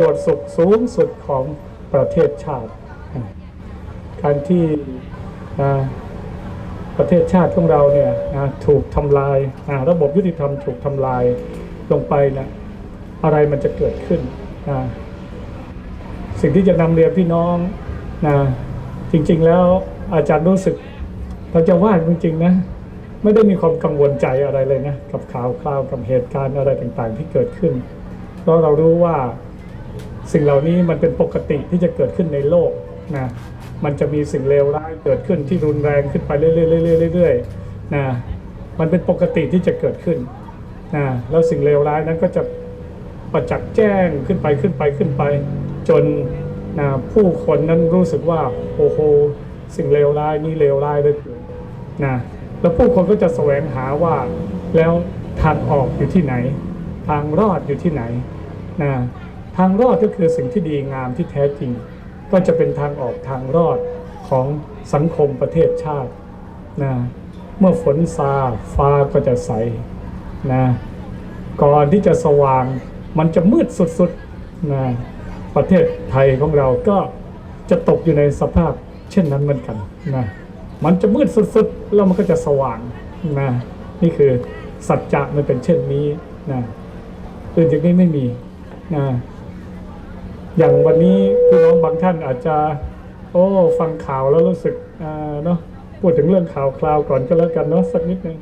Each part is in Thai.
โยชน์สุขสูงสุดของประเทศชาติ การที่ประเทศชาติของเราเนี่ยถูกทำลายระบบยุติธรรมถูกทำลายลงไปนะอะไรมันจะเกิดขึ้น สิ่งที่จะนำเรียนพี่น้องนะจริง ๆ แล้วอาจารย์รู้สึกเราจะว่าจริงๆนะไม่ได้มีความกังวลใจอะไรเลยนะ กับข่าวคราวกับเหตุการณ์อะไรต่างๆ ที่เกิดขึ้นเพราะเรารู้ว่า สิ่งเหล่านี้มันเป็นปกติที่จะเกิดขึ้นในโลกนะมันจะมีสิ่งเลวร้ายเกิดขึ้นที่รุนแรงขึ้นไปเรื่อยๆๆๆนะมันเป็นปกติที่จะเกิดขึ้นนะแล้วสิ่งเลวร้ายนั้นก็จะประจักษ์แจ้งขึ้นไปขึ้นไปขึ้นไป จนนะผู้คนนั้นรู้สึกว่าโอ้โหสิ่งเลวร้ายนี่เลวร้ายเลยนะแล้วผู้คนก็จะแสวงหาว่าแล้วทางออกอยู่ที่ไหน ทางรอดอยู่ที่ไหนนะ ทางรอดก็คือสิ่งที่ดีงามที่แท้จริง ก็จะเป็นทางออกทางรอดของสังคมประเทศชาตินะเมื่อฝนซาฟ้าก็จะใสนะก่อนที่จะสว่างมันจะมืดสุดๆนะประเทศไทยของเราก็จะตกอยู่ในสภาพเช่นนั้นเหมือนกันนะมันจะมืดสุดๆแล้วมันก็จะสว่างนะนี่คือสัจจะมันเป็นเช่นนี้นะอื่นจากนี้ไม่มีนะ อย่างวันนี้พี่น้องบางท่านอาจจะ โอ้ฟังข่าวแล้วรู้สึกเนาะพูดถึงเรื่องข่าวคราวก่อนก็แล้วกันเนาะสักนิดนึง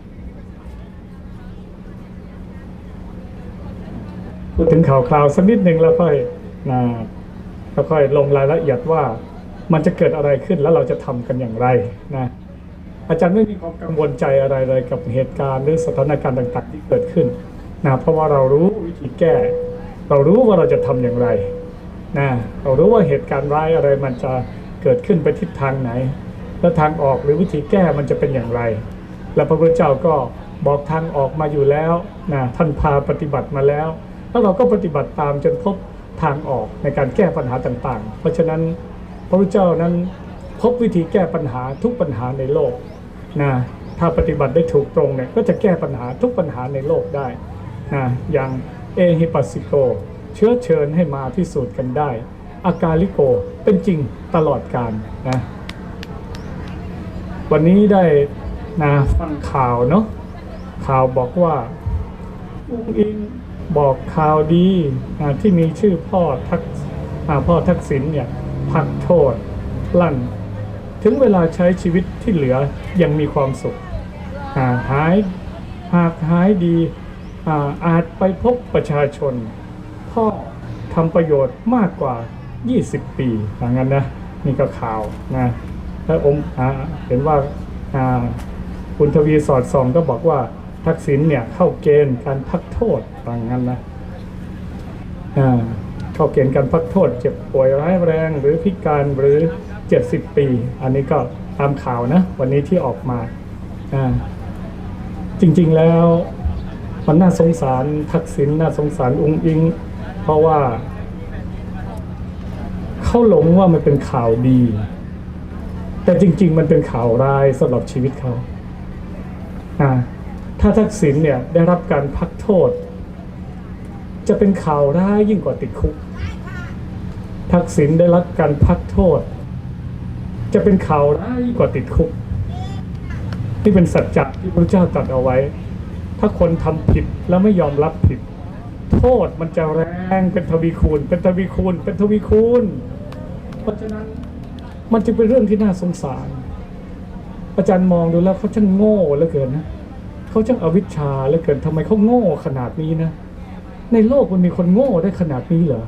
พูดถึงข่าวคราวสักนิดหนึ่งแล้วค่อยนะแล้วค่อยลงรายละเอียดว่ามันจะเกิดอะไรขึ้นแล้วเราจะทำกันอย่างไรนะอาจารย์ไม่มีความกังวลใจอะไรเลยกับเหตุการณ์หรือสถานการณ์ต่าง ๆ ที่เกิดขึ้นนะเพราะว่าเรารู้วิธีแก้ เรารู้ว่าเราจะทำอย่างไร นะเรารู้ว่าเหตุการณ์ร้ายอะไรมันจะเกิดขึ้นไปทิศทางไหน แล้วทางออกหรือวิธีแก้มันจะเป็นอย่างไร และพระพุทธเจ้าก็บอกทางออกมาอยู่แล้วนะท่านพาปฏิบัติมาแล้ว แล้วเราก็ปฏิบัติตามจนพบทางออกในการแก้ปัญหาต่างๆ เพราะฉะนั้นพระพุทธเจ้านั้นพบวิธีแก้ปัญหาทุกปัญหาในโลกนะถ้าปฏิบัติได้ถูกตรงเนี่ยก็จะแก้ปัญหาทุกปัญหาในโลกได้นะอย่างเอฮิปัสสิโก เชื้อเชิญให้มาพิสูจน์กันได้ อากาลิโกเป็นจริงตลอดกาลนะวันนี้ได้นะฟังข่าวเนาะข่าวบอกว่าอุ้งอิงบอกข่าวดีนะที่มีชื่อพ่อทักพ่อทักษิณเนี่ยพักโทษลั่น ถึงเวลาใช้ชีวิตที่เหลือยังมีความสุขหายหากหายดีอาจไปพบประชาชน พ่อทำประโยชน์มากกว่า 20 ปีอย่างนั้นนะนี่ก็ข่าวนะแล้วองค์เห็นว่าคุณทวีสอดส่องก็บอกว่าทักษิณเนี่ยเข้าเกณฑ์การพักโทษอย่างนั้นนะเข้าเกณฑ์การพักโทษ เจ็บป่วยร้ายแรงหรือพิการหรือ 70 ปี อันนี้ก็ตามข่าวนะ วันนี้ที่ออกมาอ่าจริงๆแล้วมันน่าสงสารทักษิณน่าสงสารองค์อิง เพราะว่าเขาหลงว่ามันเป็นข่าวดี แต่จริง ๆ มันเป็นข่าวร้ายสำหรับชีวิตเขาอ่าถ้าทักษิณเนี่ยได้รับการพักโทษ จะเป็นข่าวร้ายยิ่งกว่าติดคุก ทักษิณได้รับการพักโทษ จะเป็นข่าวร้ายยิ่งกว่าติดคุกนี่เป็นสัจจะที่พระเจ้าตรัสเอาไว้ ถ้าคนทำผิดแล้วไม่ยอมรับผิด โทษมันจะแรงเป็นทวีคูณ เป็นทวีคูณ เป็นทวีคูณ เพราะฉะนั้นมันจึงเป็นเรื่องที่น่าสงสาร อาจารย์มองดูแล้วเขาช่างโง่เหลือเกินนะเขาช่างอวิชชาเหลือเกินทำไมเขาโง่ขนาดนี้นะ ในโลกมันมีคนโง่ได้ขนาดนี้เหรอ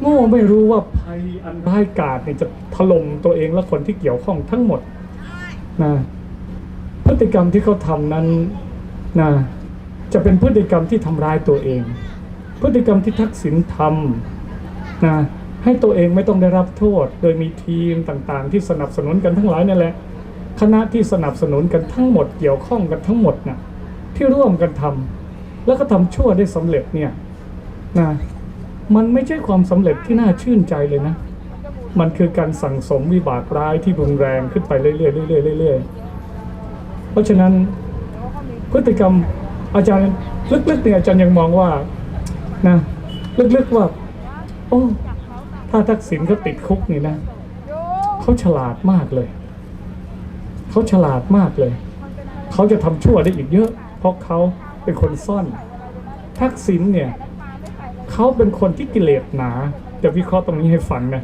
โง่ไม่รู้ว่าภัยอันร้ายกาจเนี่ยจะถล่มตัวเองและคนที่เกี่ยวข้องทั้งหมดนะพฤติกรรมที่เขาทำนั้นนะ จะเป็นพฤติกรรมที่ทำร้ายตัวเอง พฤติกรรมที่ทักษิณทำนะให้ตัวเองไม่ต้องได้รับโทษ โดยมีทีมต่างๆ ที่สนับสนุนกันทั้งหลายนั่นแหละคณะที่สนับสนุนกันทั้งหมดเกี่ยวข้องกันทั้งหมดนะที่ร่วมกันทำแล้วก็ทำชั่วได้สำเร็จเนี่ยนะมันไม่ใช่ความสำเร็จที่น่าชื่นใจเลยนะ มันคือการสั่งสมวิบากร้ายที่รุนแรงขึ้นไปเรื่อยๆเรื่อยๆเรื่อยๆเพราะฉะนั้นพฤติกรรม อาจารย์ลึกๆเนี่ยอาจารย์ยังมองว่านะลึกๆว่า โอ้ ถ้าทักษิณเขาติดคุกนี่นะเขาฉลาดมากเลยเขาฉลาดมากเลย เขาจะทำชั่วได้อีกเยอะ เพราะเขาเป็นคนซ่อน ทักษิณเนี่ยเขาเป็นคนที่กิเลสหนาจะวิเคราะห์ตรงนี้ให้ฟังนะ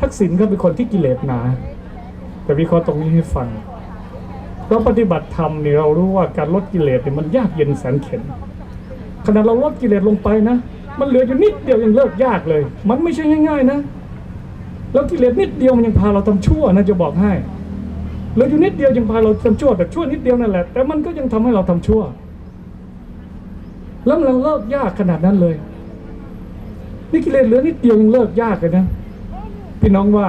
ทักษิณเขาเป็นคนที่กิเลสหนาจะวิเคราะห์ตรงนี้ให้ฟัง เราปฏิบัติธรรมเนี่ยเรารู้ว่าการลดกิเลสเนี่ยมันยากเย็นแสนเข็ญขณะเราลดกิเลสลงไปนะ มันเหลืออยู่นิดเดียวยังเลิกยากเลย มันไม่ใช่ง่าย ๆ นะ แล้วกิเลสนิดเดียวมันยังพาเราทำชั่วนะจะบอกให้เหลืออยู่นิดเดียวยังพาเราทำชั่วแต่ชั่วนิดเดียวนั่นแหละแต่มันก็ยังทำให้เราทำชั่ว แล้วมันเลิกยากขนาดนั้นเลย นี่กิเลสเหลือนิดเดียวยังเลิกยากเลยนะพี่น้องว่า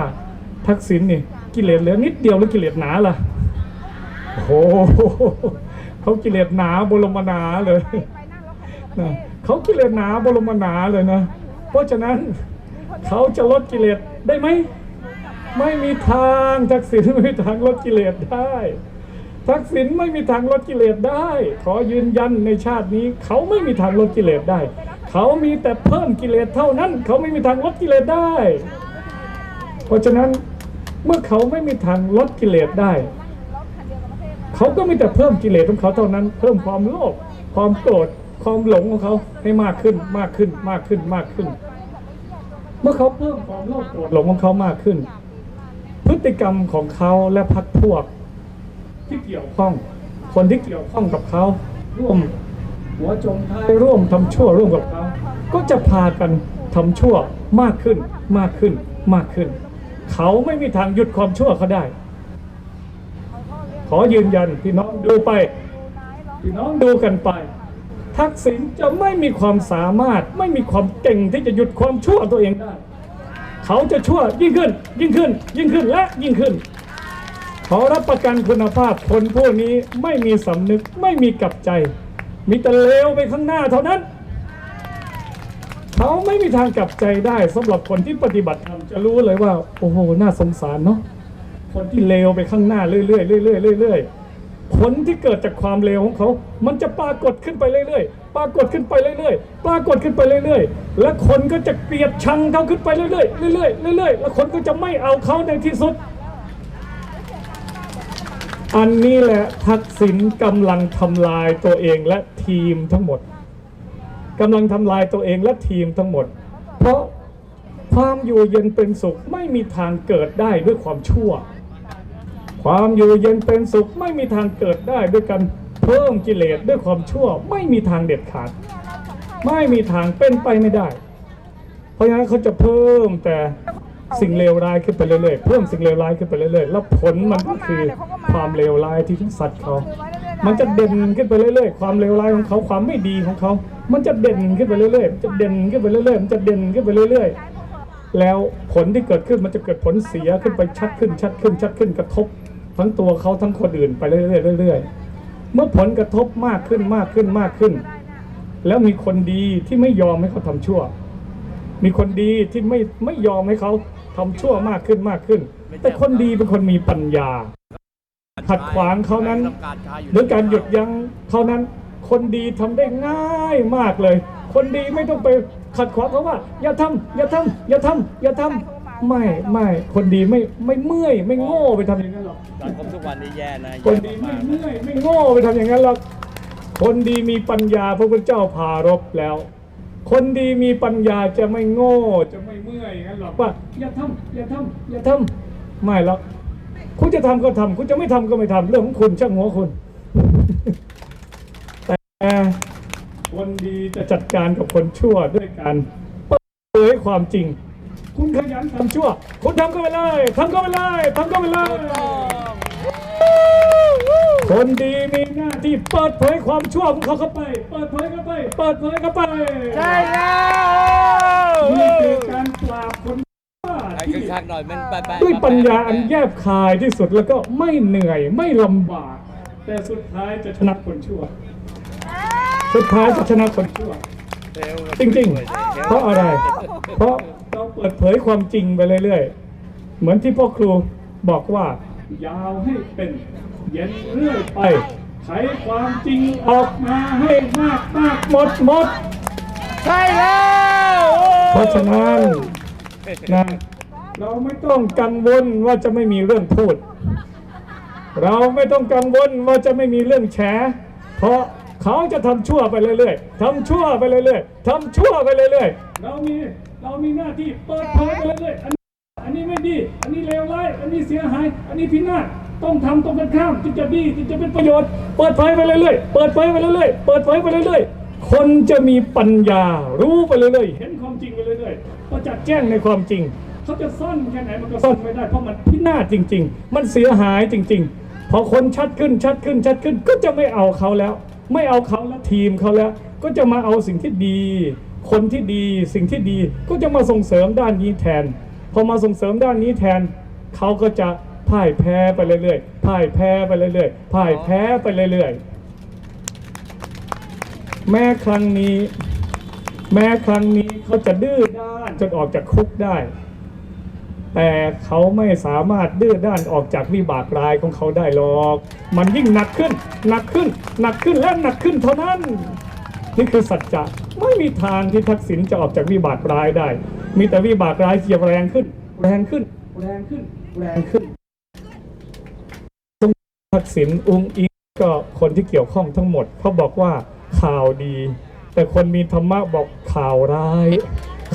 ทักษิณนี่กิเลสเหลือนิดเดียวแล้วกิเลสหนาล่ะ โอ้โหเขากิเลสหนาบรมนาเลยนะเขากิเลสหนาบรมนาเลยนะ เพราะฉะนั้นเขาจะลดกิเลสได้ไหม ไม่มีทางทักษิณไม่มีทางลดกิเลสได้ ทักษิณไม่มีทางลดกิเลสได้ ขอยืนยันในชาตินี้เขาไม่มีทางลดกิเลสได้ เขามีแต่เพิ่มกิเลสเท่านั้น เขาไม่มีทางลดกิเลสได้ เพราะฉะนั้นเมื่อเขาไม่มีทางลดกิเลสได้ เขาก็มีแต่เพิ่มกิเลสของเขาเท่านั้น เพิ่มความโลภความโกรธความหลงของเขาให้มากขึ้นมากขึ้นมากขึ้นมากขึ้น เมื่อเขาเพิ่มความโลภโกรธหลงของเขามากขึ้น พฤติกรรมของเขาและพักพวก ที่เกี่ยวข้อง คนที่เกี่ยวข้องกับเขาร่วมหัวจมท้ายร่วมทำชั่วร่วมกับเขาก็จะพากันทำชั่วมากขึ้นมากขึ้นมากขึ้น เขาไม่มีทางหยุดความชั่วเขาได้ ขอยืนยันพี่น้องดูไป พี่น้องดูกันไป ทักษิณจะไม่มีความสามารถ ไม่มีความเก่งที่จะหยุดความชั่วตัวเองได้ เขาจะชั่วยิ่งขึ้น ยิ่งขึ้น ยิ่งขึ้นและยิ่งขึ้นขอรับประกันคุณภาพคนพวกนี้ไม่มีสำนึกไม่มีกลับใจ มีแต่เลวไปข้างหน้าเท่านั้น เขาไม่มีทางกลับใจได้สำหรับคนที่ปฏิบัติธรรมจะรู้เลยว่า โอ้โห น่าสงสารเนาะ คนที่เลวไปข้างหน้าเรื่อยๆเรื่อยๆเรื่อยๆผลที่เกิดจากความเลวของเขา มันจะปรากฏขึ้นไปเรื่อยๆ ปรากฏขึ้นไปเรื่อยๆ ปรากฏขึ้นไปเรื่อยๆ และคนก็จะเกลียดชังเขาขึ้นไปเรื่อยๆ เรื่อยๆ เรื่อยๆ แล้วคนก็จะไม่เอาเขาในที่สุด อันนี้แหละทักษิณกำลังทำลายตัวเองและทีมทั้งหมดกำลังทำลายตัวเองและทีมทั้งหมด เพราะความอยู่เย็นเป็นสุขไม่มีทางเกิดได้ด้วยความชั่ว ความอยู่เย็นเป็นสุขไม่มีทางเกิดได้ด้วยการเพิ่มกิเลสด้วยความชั่วไม่มีทางเด็ดขาด ไม่มีทางเป็นไปไม่ได้ เพราะฉะนั้นเขาจะเพิ่มแต่สิ่งเลวร้ายขึ้นไปเรื่อยๆ เพิ่มสิ่งเลวร้ายขึ้นไปเรื่อยๆ แล้วผลมันก็คือความเลวร้ายที่สัตว์เขา มันจะเด่นขึ้นไปเรื่อยๆ ความเลวร้ายของเขาความไม่ดีของเขา มันจะเด่นขึ้นไปเรื่อยๆ มันจะเด่นขึ้นไปเรื่อยๆ มันจะเด่นขึ้นไปเรื่อยๆ แล้วผลที่เกิดขึ้นมันจะเกิดผลเสียขึ้นไปชัดขึ้นชัดขึ้นชัดขึ้นกระทบ ทั้งตัวเขาทั้งคนอื่นไปเรื่อยๆเรื่อยๆเมื่อผลกระทบมากขึ้นมากขึ้นมากขึ้น แล้วมีคนดีที่ไม่ยอมให้เขาทำชั่ว มีคนดีที่ไม่ไม่ยอมให้เขาทำชั่วมากขึ้นมากขึ้น แต่คนดีเป็นคนมีปัญญาขัดขวางเขานั้นหรือการหยุดยั้งเขานั้น คนดีทำได้ง่ายมากเลย คนดีไม่ต้องไปขัดขวางเขาว่า อย่าทำอย่าทำอย่าทำอย่าทำ ไม่ไม่คนดีไม่ไม่เมื่อย ไม่โง่ไปทำอย่างนั้นหรอกสังคมทุกวันนี้แย่นะคนดีแย่ไม่มากเมื่อยไม่โง่ไปทำอย่างนั้นหรอกคนดีมีปัญญาพระพุทธเจ้าพารบแล้ว คนดีมีปัญญาจะไม่โง่จะไม่เมื่อยอย่างนั้นหรอกว่าอย่าทำอย่าทำอย่าทำไม่หรอกคุณจะทำก็ทำคุณจะไม่ทำก็ไม่ทำเรื่องของคุณช่างหัวคุณ แต่คนดีจะจัดการกับคนชั่วด้วยการ เปิดเผยความจริง คุณขยันทำชั่ว คุณทำก็ไปเลยทำก็ไปเลยทำก็ไปเลย คนดีมีหน้าที่เปิดเผยความชั่วของเขาเข้าไป เปิดเผยเข้าไป เปิดเผยเข้าไปใช่แล้วนี่คือการปราบคนชั่วไอ้ที่กึกคักหน่อยมันแปะแปะด้วยปัญญาอันแยบคายที่สุดแล้วก็ไม่เหนื่อยไม่ลำบาก แต่สุดท้ายจะชนะคนชั่ว สุดท้ายจะชนะคนชั่วเร็วจริงๆ เพราะอะไร เพราะ เราเปิดเผยความจริงไปเรื่อยๆ เหมือนที่พ่อครูบอกว่า ยาวให้เป็น เย็นเรื่อยไปไขความจริงออกมาให้มากมากหมดหมดใช่แล้วเพราะฉะนั้นนะเราไม่ต้องกังวลว่าจะไม่มีเรื่องพูด เราไม่ต้องกังวลว่าจะไม่มีเรื่องแฉเพราะเขาจะทำชั่วไปเรื่อยๆทำชั่วไปเรื่อยๆทำชั่วไปเรื่อยๆเรามี เรามีหน้าที่เปิดเผยไปเรื่อยๆอันนี้อันนี้ไม่ดี อันนี้เลวร้าย อันนี้เสียหาย อันนี้พินาศต้องทำตรงกันข้ามจึงจะดีจึงจะเป็นประโยชน์ เปิดเผยไปเรื่อยๆ เปิดเผยไปเรื่อยๆ เปิดเผยไปเรื่อยๆ คนจะมีปัญญา รู้ไปเรื่อยๆ เห็นความจริงไปเรื่อยๆประจักษ์แจ้งในความจริง เขาจะซ่อนแค่ไหนมันก็ซ่อนไม่ได้ เพราะมันพินาศจริง ๆ มันเสียหายจริง ๆ พอคนชัดขึ้นชัดขึ้นชัดขึ้นก็จะไม่เอาเขาแล้ว ไม่เอาเขาและทีมเขาแล้ว ก็จะมาเอาสิ่งที่ดี คนที่ดีสิ่งที่ดีก็จะมาส่งเสริมด้านนี้แทน พอมาส่งเสริมด้านนี้แทน เขาก็จะพ่ายแพ้ไปเรื่อยๆพ่ายแพ้ไปเรื่อยๆพ่ายแพ้ไปเรื่อยๆ แม้ครั้งนี้ แม้ครั้งนี้เขาจะดื้อด้านจนออกจากคุกได้ แต่เขาไม่สามารถดื้อด้านออกจากวิบากรายของเขาได้หรอก มันยิ่งหนักขึ้น หนักขึ้น หนักขึ้นและหนักขึ้นเท่านั้น นี่คือสัจจะไม่มีทางที่ทักษิณจะออกจากวิบากร้ายได้ มีแต่วิบากร้ายที่จะแรงขึ้น แรงขึ้น แรงขึ้น แรงขึ้นทักษิณอุงอิงก็คนที่เกี่ยวข้องทั้งหมดเขาบอกว่าข่าวดี แต่คนมีธรรมะบอกข่าวร้าย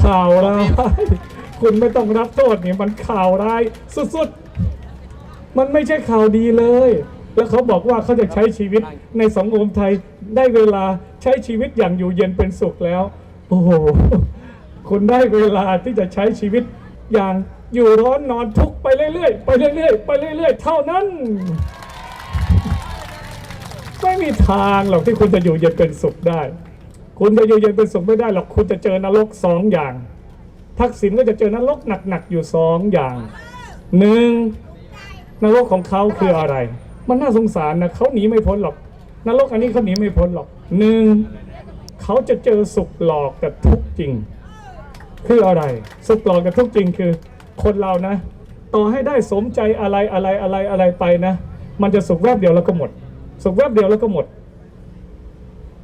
ข่าวร้าย คุณไม่ต้องรับโทษนี่มันข่าวร้ายสุดๆ มันไม่ใช่ข่าวดีเลย แล้วเขาบอกว่าเขาจะใช้ชีวิตในสังคมไทยได้เวลาใช้ชีวิตอย่างอยู่เย็นเป็นสุขแล้ว โอ้โหคุณได้เวลาที่จะใช้ชีวิตอย่างอยู่ร้อนนอนทุกข์ไปเรื่อยๆไปเรื่อยๆไปเรื่อยๆ เท่านั้น ไม่มีทางหรอกที่คุณจะอยู่เย็นเป็นสุขได้ คุณจะอยู่เย็นเป็นสุขไม่ได้หรอกคุณจะเจอนรกสองอย่าง ทักษิณก็จะเจอนรกหนักๆอยู่สองอย่างหนึ่งนรกของเขาคืออะไร มันน่าสงสารนะเขาหนีไม่พ้นหรอกนรกอันนี้เขาหนีไม่พ้นหรอกหนึ่งเขาจะเจอสุขหลอกกับทุกจริง คืออะไร สุขหลอกกับทุกจริงคือ คนเรานะ ต่อให้ได้สมใจอะไรอะไรอะไรอะไรไปนะ มันจะสุขแวบเดียวแล้วก็หมด สุขแวบเดียวแล้วก็หมด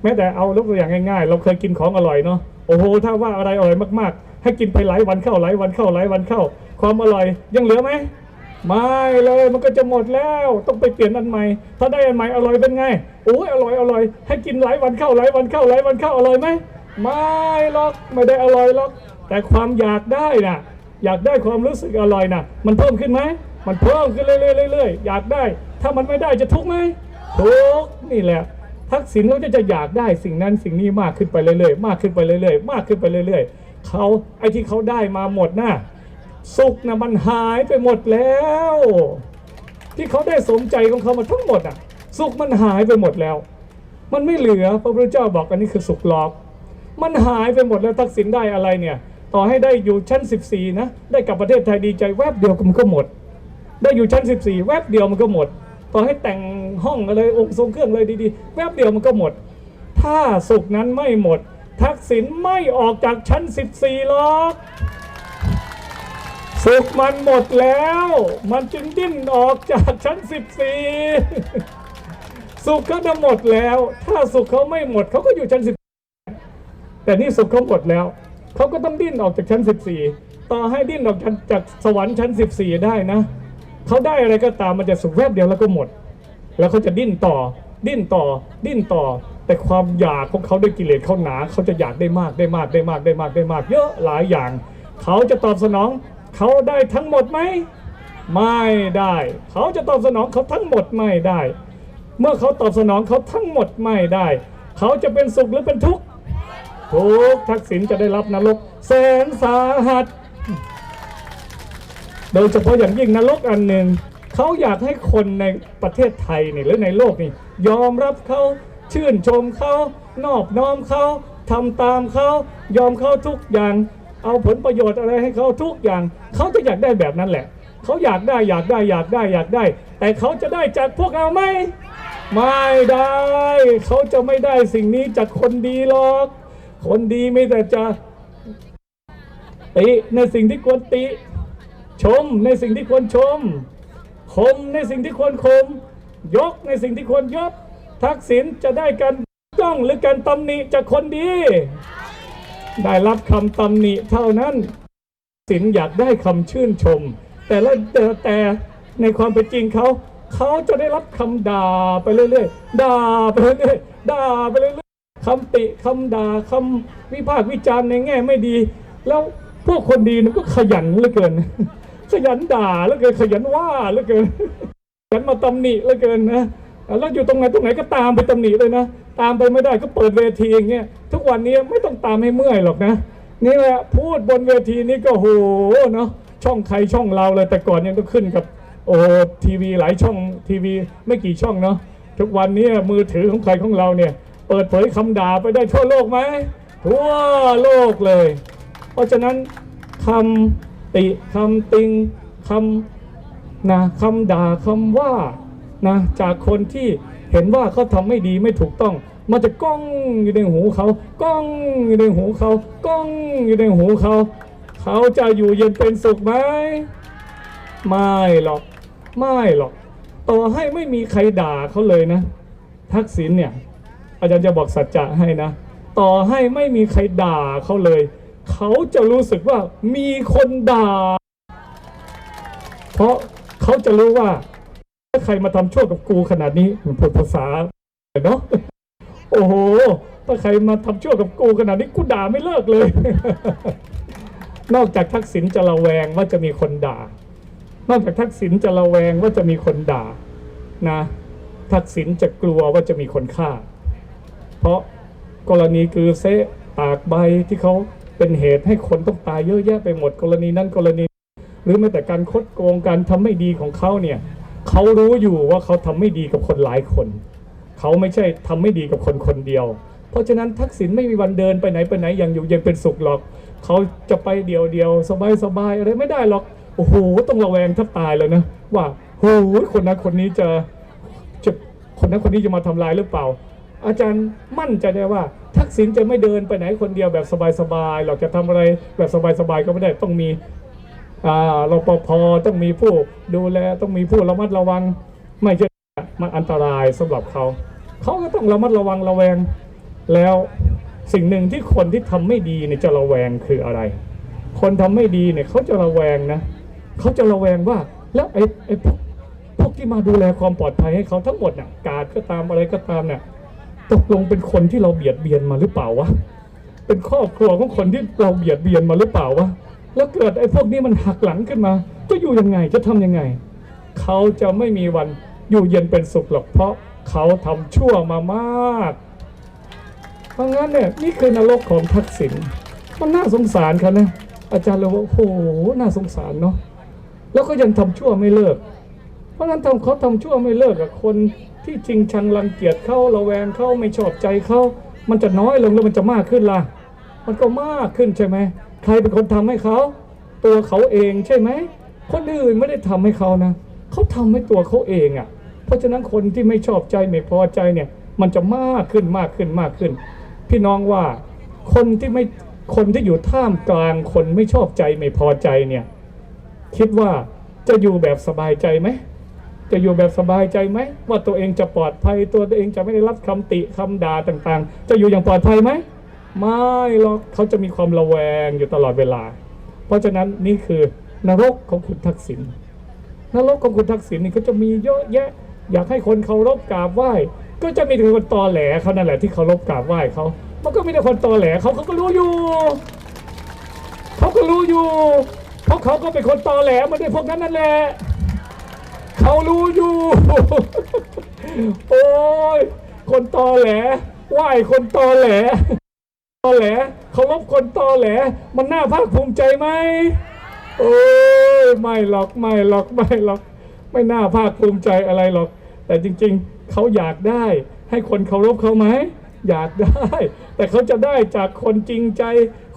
แม้แต่เอายกตัวอย่างง่ายๆ เราเคยกินของอร่อยเนาะโอ้โหถ้าว่าอะไรอร่อยมากๆ ให้กินไปหลายวันเข้าหลายวันเข้าหลายวันเข้า ความอร่อยยังเหลือไหม ไม่เลยมันก็จะหมดแล้ว ต้องไปเปลี่ยนอันใหม่ ถ้าได้อันใหม่อร่อยเป็นไงโอ้ยอร่อยอร่อย ให้กินหลายวันเข้าหลายวันเข้าหลายวันเข้าอร่อยไหมไม่หรอกไม่ได้อร่อยหรอก แต่ความอยากได้น่ะอยากได้ความรู้สึกอร่อยน่ะมันเพิ่มขึ้นไหมมันเพิ่มขึ้นเรื่อยๆเรื่อยๆอยากได้ ถ้ามันไม่ได้จะทุกข์ไหมทุกข์นี่แหละทักษิณเขาจะจะอยากได้สิ่งนั้นสิ่งนี้มากขึ้นไปเรื่อยๆมากขึ้นไปเรื่อยๆมากขึ้นไปเรื่อยๆเขาไอ้ที่เขาได้มาหมดน่ะ สุขนะมันหายไปหมดแล้ว ที่เขาได้สมใจของเขามาทั้งหมดอะ สุขมันหายไปหมดแล้ว มันไม่เหลือพระพุทธเจ้าบอกอันนี้คือสุขหลอก มันหายไปหมดแล้วทักษิณได้อะไรเนี่ย ต่อให้ได้อยู่ชั้น 14 นะ ได้กลับประเทศไทยดีใจแวบเดียวมันก็หมด ได้อยู่ชั้น 14 แวบเดียวมันก็หมด ต่อให้แต่งห้องอะไรองค์ทรงเครื่องเลยดีๆ แวบเดียวมันก็หมด ถ้าสุขนั้นไม่หมด ทักษิณไม่ออกจากชั้น 14หรอก สุขมันหมดแล้ว มันจึงดิ้นออกจากชั้น 14 สุขเขาจะหมดแล้ว ถ้าสุขเขาไม่หมดเขาก็อยู่ชั้น 14 แต่นี่สุขเขาหมดแล้ว เขาก็ต้องดิ้นออกจากชั้น 14 ต่อให้ดิ้นออกจากสวรรค์ชั้น 14 ได้นะ เขาได้อะไรก็ตามมันจะสุขแวบเดียวแล้วก็หมด แล้วเขาจะดิ้นต่อ ดิ้นต่อ ดิ้นต่อ แต่ความอยากของเขาด้วยกิเลสเขาหนา เขาจะอยากได้มากได้มากได้มากได้มากได้มาก เยอะหลายอย่าง เขาจะตอบสนอง เขาได้ทั้งหมดไหม ไม่ได้ เขาจะตอบสนองเขาทั้งหมดไม่ได้ เมื่อเขาตอบสนองเขาทั้งหมดไม่ได้ เขาจะเป็นสุขหรือเป็นทุกข์ทุกทักษิณจะได้รับนรกแสนสาหัส โดยเฉพาะอย่างยิ่งนรกอันหนึ่งเขาอยากให้คนในประเทศไทยนี่หรือในโลกนี่ยอมรับเขาชื่นชมเขานอบน้อมเขาทำตามเขายอมเขาทุกอย่าง เอาผลประโยชน์อะไรให้เขาทุกอย่าง เขาจะอยากได้แบบนั้นแหละ เขาอยากได้อยากได้อยากได้อยากได้ แต่เขาจะได้จากพวกเราไหมไม่ได้ เขาจะไม่ได้สิ่งนี้จากคนดีหรอก คนดีไม่แต่จะติในสิ่งที่ควรติ ชมในสิ่งที่ควรชม คมในสิ่งที่ควรคม ยกในสิ่งที่ควรยก ทักษิณจะได้การย่องหรือการตำหนิจากคนดี ได้รับคำตำหนิเท่านั้น สินอยากได้คำชื่นชม แต่ละแต่แต่ในความเป็นจริงเขา เขาจะได้รับคำด่าไปเรื่อยๆด่าไปเรื่อยๆด่าไปเรื่อยๆคำติคำด่าคำวิพากษ์วิจารณ์ในแง่ไม่ดี แล้วพวกคนดีมันก็ขยันเหลือเกิน ขยันด่าเหลือเกินขยันว่าเหลือเกินขยันมาตำหนิเหลือเกินนะแล้วอยู่ตรงไหนตรงไหนก็ตามไปตำหนิเลยนะ ตามไปไม่ได้ก็เปิดเวทีอย่างเงี้ยทุกวันนี้ไม่ต้องตามให้เมื่อยหรอกนะ นี่แหละพูดบนเวทีนี้ก็โหเนาะช่องใครช่องเราเลยแต่ก่อนยังต้องขึ้นกับโอ้ทีวีหลายช่องทีวีไม่กี่ช่องเนาะทุกวันนี้มือถือของใครของเราเนี่ย เปิดเผยคำด่าไปได้ทั่วโลกไหมทั่วโลกเลย เพราะฉะนั้นคำติคำติงคำนะคำด่าคำว่านะจากคนที่ เห็นว่าเขาทำไม่ดีไม่ถูกต้อง มันจะก้องอยู่ในหูเขาก้องอยู่ในหูเขาก้องอยู่ในหูเขาเขาจะอยู่เย็นเป็นสุขไหมไม่หรอกไม่หรอก ต่อให้ไม่มีใครด่าเขาเลยนะ ทักษิณเนี่ย อาจารย์จะบอกสัจจะให้นะ ต่อให้ไม่มีใครด่าเขาเลย เขาจะรู้สึกว่ามีคนด่า เพราะเขาจะรู้ว่า ถ้าใครมาทำชั่วกับกูขนาดนี้มันพูดภาษาเนาะโอ้โห ถ้าใครมาทำชั่วกับกูขนาดนี้กูด่าไม่เลิกเลย นอกจากทักษิณจะระแวงว่าจะมีคนด่า นอกจากทักษิณจะระแวงว่าจะมีคนด่านะ ทักษิณจะกลัวว่าจะมีคนฆ่า เพราะกรณีคือเซะตากใบที่เขาเป็นเหตุให้คนต้องตายเยอะแยะไปหมดกรณีนั้นกรณี หรือแม้แต่การคดโกงการทำไม่ดีของเขาเนี่ย เขารู้อยู่ว่าเขาทำไม่ดีกับคนหลายคน เขาไม่ใช่ทำไม่ดีกับคนคนเดียว เพราะฉะนั้นทักษิณไม่มีวันเดินไปไหนไปไหนอย่างอยู่เย็นเป็นสุขหรอก เขาจะไปเดียวเดียวสบายสบายอะไรไม่ได้หรอก โอ้โหต้องระแวงแทบตายเลยนะ ว่าโอ้โหคนนั้นคนนี้จะจะคนนั้นคนนี้จะมาทำลายหรือเปล่า อาจารย์มั่นใจได้ว่า ทักษิณจะไม่เดินไปไหนคนเดียวแบบสบายๆหรอกจะทำอะไรแบบสบายๆก็ไม่ได้ต้องมี รปภต้องมีผู้ดูแลต้องมีผู้ระมัดระวัง ไม่ใช่มันอันตรายสำหรับเขา เขาก็ต้องระมัดระวังระแวง แล้วสิ่งหนึ่งที่คนที่ทำไม่ดีเนี่ยจะระแวงคืออะไร คนทำไม่ดีเนี่ยเขาจะระแวงนะเขาจะระแวงว่าแล้วไอ้ไอ้พวกพวกที่มาดูแลความปลอดภัยให้เขาทั้งหมดน่ะการดก็ตามอะไรก็ตามเนี่ยตกลงเป็นคนที่เราเบียดเบียนมาหรือเปล่าวะเป็นครอบครัวของคนที่เราเบียดเบียนมาหรือเปล่าวะ แล้วเกิดไอ้พวกนี้มันหักหลังขึ้นมา จะอยู่ยังไงจะทำยังไง เขาจะไม่มีวันอยู่เย็นเป็นสุขหรอกเพราะเขาทำชั่วมามาก เพราะงั้นเนี่ยนี่คือนรกของทักษิณมันน่าสงสารเขานะอาจารย์เลยว่าโอ้โหน่าสงสารเนาะแล้วก็ยังทำชั่วไม่เลิก เพราะฉะนั้นทำเขาทำชั่วไม่เลิกกับคนที่จริงชังรังเกียจเขาระแวงเขาไม่ชอบใจเขามันจะน้อยลงแล้วมันจะมากขึ้นล่ะ มันก็มากขึ้นใช่ไหม ใครเป็นคนทำให้เขา ตัวเขาเองใช่ไหมคนอื่นไม่ได้ทำให้เขานะเขาทำให้ตัวเขาเองอะ่ะ เพราะฉะนั้นคนที่ไม่ชอบใจไม่พอใจเนี่ย มันจะมากขึ้นมากขึ้นมากขึ้น พี่น้องว่าคนที่ไม่คนที่อยู่ท่ามกลางคนไม่ชอบใจไม่พอใจเนี่ย คิดว่าจะอยู่แบบสบายใจไหมจะอยู่แบบสบายใจไหมว่าตัวเองจะปลอดภัยตัวเองจะไม่ได้รับคำติคำด่าต่างๆ จะอยู่อย่างปลอดภัยไหม ไม่หรอกเขาจะมีความระแวงอยู่ตลอดเวลา เพราะฉะนั้นนี่คือนรกของคุณทักษิณนรกของคุณทักษิณนี่ก็จะมีเยอะแยะ อยากให้คนเคารพกราบไหว้ ก็จะมีแต่คนตอแหลเขานั่นแหละที่เคารพกราบไหว้เขามันก็มีแต่คนตอแหลเขาเขาก็รู้อยู่เขาก็รู้อยู่เพราะเขาก็เป็นคนตอแหลมาได้พวกนั้นนั่นแหละเขารู้อยู่ โอ้ยคนตอแหลไหว้คนตอแหล อแหลเคารพคนตอแหล มันน่าภาคภูมิใจไหมโอ้ยไม่หรอกไม่หรอกไม่หรอก ไม่น่าภาคภูมิใจอะไรหรอก แต่จริงๆ เขาอยากได้ ให้คนเคารพเขาไหมอยากได้ แต่เขาจะได้จากคนจริงใจ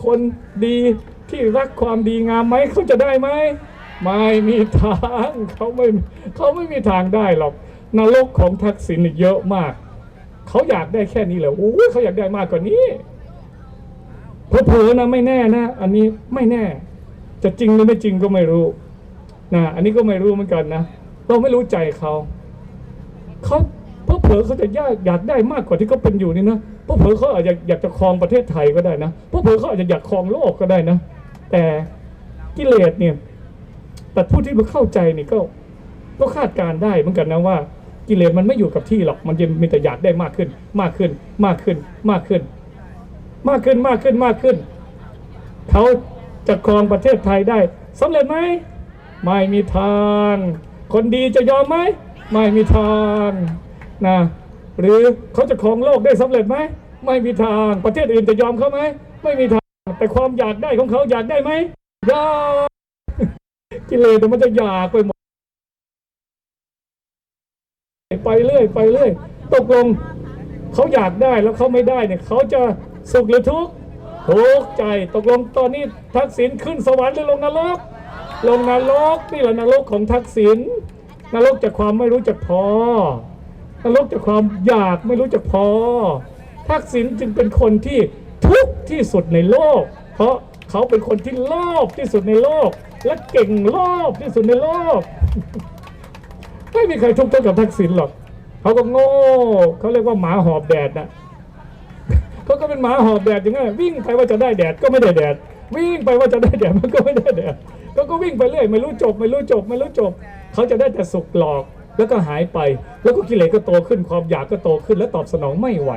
คนดีที่รักความดีงามไหมเขาจะได้ไหมไม่มีทางเขาไม่เขาไม่มีทางได้หรอกนรกของทักษิณเยอะมาก เขาอยากได้แค่นี้แหละโอ้ยเขาอยากได้มากกว่านี้ เผลอๆนะไม่แน่นะอันนี้ไม่แน่ จะจริงหรือไม่จริงก็ไม่รู้นะอันนี้ก็ไม่รู้เหมือนกันนะเราไม่รู้ใจเขาเขาเผลอเขาจะยากอยากได้มากกว่าที่เขาเป็นอยู่นี่นะพวกเผลอเขาอาจจะอยากจะครองประเทศไทยก็ได้นะพวกเผลอเขาอาจจะอยากครองโลกก็ได้นะ แต่กิเลสเนี่ยแต่ผู้ที่มาเข้าใจนี่ก็ก็คาดการได้เหมือนกันนะว่ากิเลสมันไม่อยู่กับที่หรอกมันจะมีแต่อยากได้มากขึ้น มากขึ้น มากขึ้น มากขึ้น มากขึ้นมากขึ้นมากขึ้น เขาจะครองประเทศไทยได้สำเร็จไหมไม่มีทาง คนดีจะยอมไหมไม่มีทางนะหรือเขาจะครองโลกได้สำเร็จไหมไม่มีทางประเทศอื่นจะยอมเขาไหมไม่มีทางแต่ความอยากได้ของเขาอยากได้ไหมอยากกิเลสมันจะอยากไปหมดไปเรื่อยไปเรื่อยตกลงเขาอยากได้แล้วเขาไม่ได้เนี่ยเขาจะ สุขหรือทุกข์ทุกข์ใจตกลงตอนนี้ทักษิณขึ้นสวรรค์หรือลงนรก ลงนรกนี่แหละนรกของทักษิณนรกจากความไม่รู้จักพอนรกจากความอยากไม่รู้จักพอ ทักษิณจึงเป็นคนที่ทุกข์ที่สุดในโลก เพราะเขาเป็นคนที่โลภที่สุดในโลก และเก่งโลภที่สุดในโลก ไม่มีใครทุกข์เท่ากับทักษิณหรอกเขาก็โง่เขาเรียกว่าหมาหอบแดดนะ เขาก็เป็นหมาหอบแดดอย่างนั้นวิ่งไปว่าจะได้แดดก็ไม่ได้แดด วิ่งไปว่าจะได้แดดมันก็ไม่ได้แดดเขาก็วิ่งไปเรื่อยไม่รู้จบ ไม่รู้จบ ไม่รู้จบ เขาจะได้แต่สุกหลอกแล้วก็หายไป แล้วก็กิเลสก็โตขึ้นความอยากก็โตขึ้น และตอบสนองไม่ไหว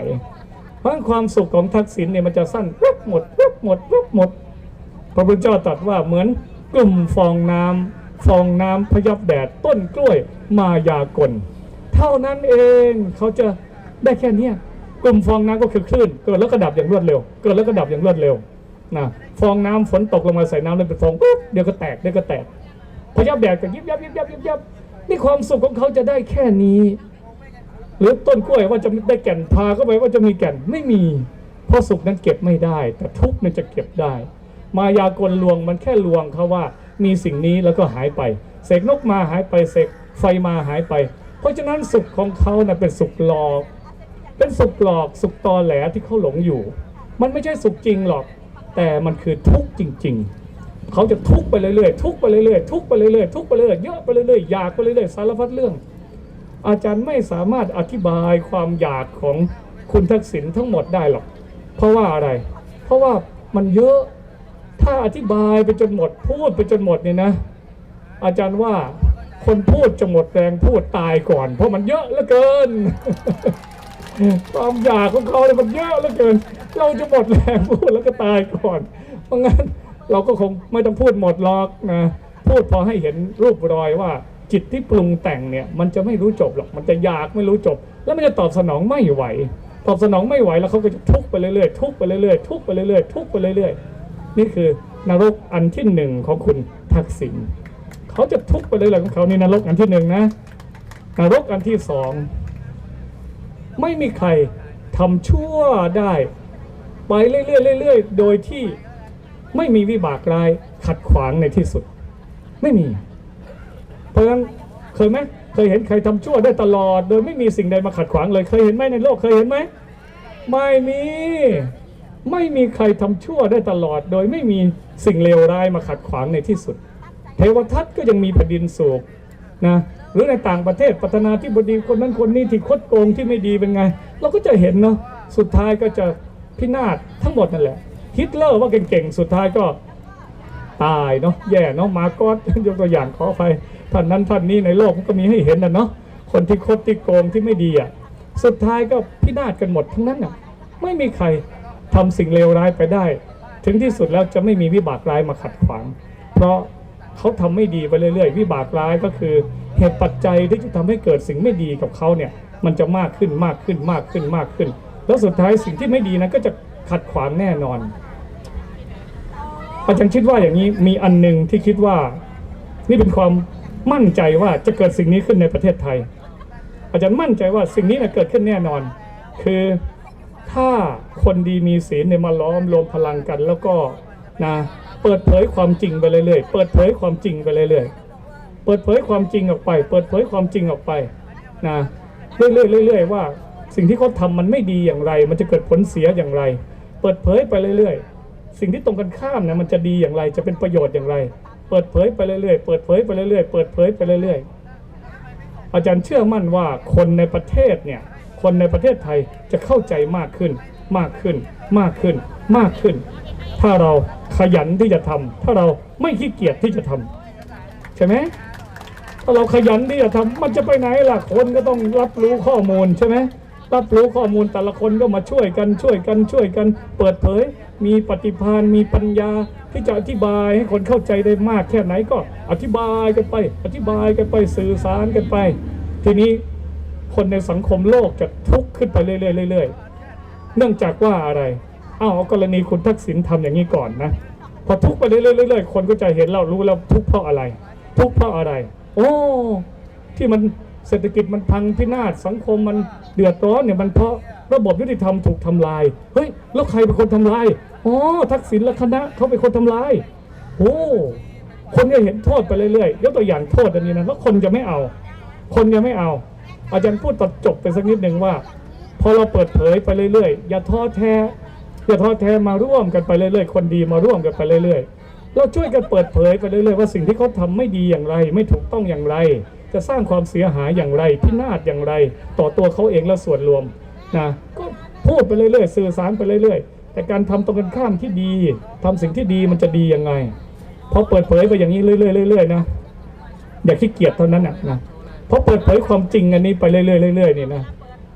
เพราะความสุขของทักษิณเนี่ยมันจะสั้นปุ๊บหมดปุ๊บหมดปุ๊บหมด พระพุทธเจ้าตรัสว่าเหมือนกลุ่มฟองน้ำฟองน้ำพยับแดดต้นกล้วยมายากล เท่านั้นเองเขาจะได้แค่เนี้ย กลุ่มฟองน้ำก็คือคลื่นเกิดแล้วก็ดับอย่างรวดเร็ว เกิดแล้วก็ดับอย่างรวดเร็วนะฟองน้ำฝนตกลงมาใส่น้ำแล้วเป็นฟองปุ๊บเดี๋ยวก็แตกเดี๋ยวก็แตกพยับแดดก็ยิบยับยิบยับยิบยับนี่ความสุขของเขาจะได้แค่นี้ หรือต้นกล้วยว่าจะได้แก่นพาเข้าไปว่าจะมีแก่นไม่มี เพราะสุขนั้นเก็บไม่ได้ แต่ทุกข์มันจะเก็บได้ มายากลลวงมันแค่ลวงเขาว่ามีสิ่งนี้แล้วก็หายไปเสกนกมาหายไปเสกไฟมาหายไป เพราะฉะนั้นสุขของเขานะ่ะเป็นสุขหลอก เป็นสุขหลอกสุขตอแหลที่เขาหลงอยู่ มันไม่ใช่สุขจริงหรอก แต่มันคือทุกข์จริง ๆ เขาจะทุกข์ไปเรื่อยๆทุกข์ไปเรื่อยๆทุกข์ไปเรื่อยๆทุกข์ไปเรื่อยๆเยอะไปเรื่อยๆอยากไปเรื่อยๆสารพัดเรื่อง อาจารย์ไม่สามารถอธิบายความอยากของคุณทักษิณทั้งหมดได้หรอก เพราะว่าอะไร เพราะว่ามันเยอะถ้าอธิบายไปจนหมดพูดไปจนหมดเนี่ยนะ อาจารย์ว่าคนพูดจะหมดแรงพูดตายก่อน เพราะมันเยอะเหลือเกิน ความอยากของเขาเนี่ยมันเยอะเหลือเกิน เราจะหมดแรงพูดแล้วก็ตายก่อน เพราะงั้นเราก็คงไม่ต้องพูดหมดหรอกนะ พูดพอให้เห็นรูปรอยว่าจิตที่ปรุงแต่งเนี่ย มันจะไม่รู้จบหรอก มันจะอยากไม่รู้จบ แล้วมันจะตอบสนองไม่ไหว ตอบสนองไม่ไหวแล้วเขาก็จะทุกไปเรื่อยๆทุกไปเรื่อยๆทุกไปเรื่อยๆทุกไปเรื่อยๆ นี่คือนรกอันที่หนึ่งของคุณทักษิณเขาจะทุกไปเรื่อยๆของเขานี่นรกอันที่หนึ่งนะ นรกอันที่สอง ไม่มีใครทำชั่วได้ ไปเรื่อยๆเรื่อยๆโดยที่ไม่มีวิบากร้ายขัดขวางในที่สุด ไม่มี เพราะฉะนั้นเคยไหมเคยเห็นใครทำชั่วได้ตลอด โดยไม่มีสิ่งใดมาขัดขวางเลยเคยเห็นไหมในโลกเคยเห็นไหมไม่มีไม่มีใครทำชั่วได้ตลอด โดยไม่มีสิ่งเลวร้ายมาขัดขวางในที่สุด เทวทัตก็ยังมีแผ่นดินสูกนะ หรือในต่างประเทศประธานาธิบดีคนนั้นคนนี้ที่คดโกงที่ไม่ดีเป็นไง เราก็จะเห็นเนาะสุดท้ายก็จะพินาศทั้งหมดนั่นแหละฮิตเลอร์ว่าเก่งๆ สุดท้ายก็ตายเนาะแย่เนาะมากอสยกตัวอย่างขอไปท่านนั้นท่านนี้ในโลกมันก็มีให้เห็นนะเนาะคนที่คดที่โกงที่ไม่ดีอะสุดท้ายก็พินาศกันหมดทั้งนั้นอะไม่มีใครทำสิ่งเลวร้ายไปได้ ถึงที่สุดแล้วจะไม่มีวิบากร้ายมาขัดขวาง เพราะ เขาทำไม่ดีไปเรื่อยๆ วิบากร้ายก็คือเหตุปัจจัยที่จะทำให้เกิดสิ่งไม่ดีกับเขาเนี่ยมันจะมากขึ้นมากขึ้นมากขึ้นมากขึ้น แล้วสุดท้ายสิ่งที่ไม่ดีนั้นก็จะขัดขวางแน่นอนอาจารย์คิดว่าอย่างนี้มีอันหนึ่งที่คิดว่า นี่เป็นความมั่นใจว่าจะเกิดสิ่งนี้ขึ้นในประเทศไทย อาจารย์มั่นใจว่าสิ่งนี้นะเกิดขึ้นแน่นอน คือถ้าคนดีมีศีลเนี่ยมาล้อมรวมพลังกัน แล้วก็นะ เปิดเผยความจริงไปเรื่อยๆ เปิดเผยความจริงไปเรื่อยๆ เปิดเผยความจริงออกไป เปิดเผยความจริงออกไปนะเรื่อยๆเรื่อยๆว่า สิ่งที่เขาทำมันไม่ดีอย่างไร มันจะเกิดผลเสียอย่างไร เปิดเผยไปเรื่อยๆ สิ่งที่ตรงกันข้ามนะมันจะดีอย่างไรจะเป็นประโยชน์อย่างไร เปิดเผยไปเรื่อยๆ เปิดเผยไปเรื่อยๆ เปิดเผยไปเรื่อยๆ อาจารย์เชื่อมั่นว่าคนในประเทศเนี่ยคนในประเทศไทยจะเข้าใจมากขึ้นมากขึ้นมากขึ้นมากขึ้น ถ้าเราขยันที่จะทำถ้าเราไม่ขี้เกียจที่จะทำใช่ไหมถ้าเราขยันที่จะทำมันจะไปไหนล่ะคนก็ต้องรับรู้ข้อมูลใช่ไหมรับรู้ข้อมูลแต่ละคนก็มาช่วยกันช่วยกันช่วยกัน เปิดเผย มีปฏิภาณมีปัญญาที่จะอธิบายให้คนเข้าใจได้มากแค่ไหนก็อธิบายกันไป อธิบายกันไปสื่อสารกันไป ทีนี้คนในสังคมโลกจะทุกข์ขึ้นไปเรื่อยๆเรื่อยๆเนื่องจากว่าอะไร อ้าวกรณีคุณทักษิณทำอย่างนี้ก่อนนะ พอทุกไปเรื่อยๆคนก็จะเห็นเรารู้แล้วทุกเพราะอะไร ทุกเพราะอะไร โอ้ที่มันเศรษฐกิจมันพังพินาศสังคมมันเดือดร้อนเนี่ยมันเพราะระบบยุติธรรมถูกทำลายเฮ้ยแล้วใครเป็นคนทำลายอ๋อทักษิณและคณะเขาเป็นคนทำลายโอ้คนจะเห็นโทษไปเรื่อยๆยกตัวอย่างโทษอันนี้นะแล้วคนจะไม่เอา คนจะไม่เอา อาจารย์พูดตัดจบไปสักนิดหนึ่งว่า พอเราเปิดเผยไปเรื่อยๆ อย่าท้อแท้ อย่าท้อแท้มาร่วมกันไปเรื่อยๆ คนดีมาร่วมกันไปเรื่อยๆ เราช่วยกันเปิดเผยไปเรื่อยๆ ว่าสิ่งที่เขาทำไม่ดีอย่างไร ไม่ถูกต้องอย่างไร จะสร้างความเสียหายอย่างไรพินาศอย่างไร ต่อตัวเขาเองและส่วนรวมนะก็พูดไปเรื่อยๆ สื่อสารไปเรื่อยๆ แต่การทำตรงกันข้ามที่ดีทำสิ่งที่ดีมันจะดียังไงพอเปิดเผยไปอย่างนี้เรื่อยๆเรื่อยๆนะอย่าขี้เกียจเท่านั้นนะนะพราะเปิดเผยความจริงอันนี้ไปเรื่อยๆเรื่อยๆนี่นะ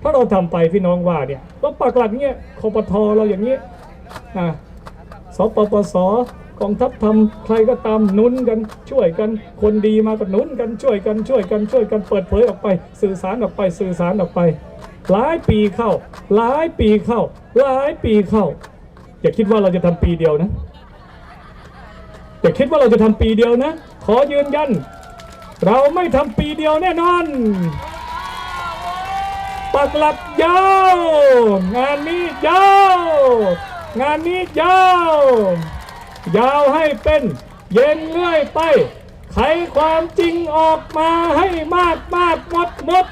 ถ้าเราทำไปพี่น้องว่าเนี่ยเราปักหลักเนี้ยคอปทเราอย่างนี้นะสปปสกองทัพทำใครก็ตามนุนกันช่วยกันคนดีมาก็นุนกันช่วยกันช่วยกันช่วยกันเปิดเผยออกไป สื่อสารออกไปสื่อสารออกไป หลายปีเข้า หลายปีเข้า หลายปีเข้า อย่าคิดว่าเราจะทำปีเดียวนะอย่าคิดว่าเราจะทำปีเดียวนะ ขอยืนยัน เราไม่ทำปีเดียวแน่นอน ปักหลักยาวงานนี้ยาวงานนี้ยาวยาวให้เป็น เย็นเรื่อยไป ไขความจริงออกมาให้มากมากหมดหมด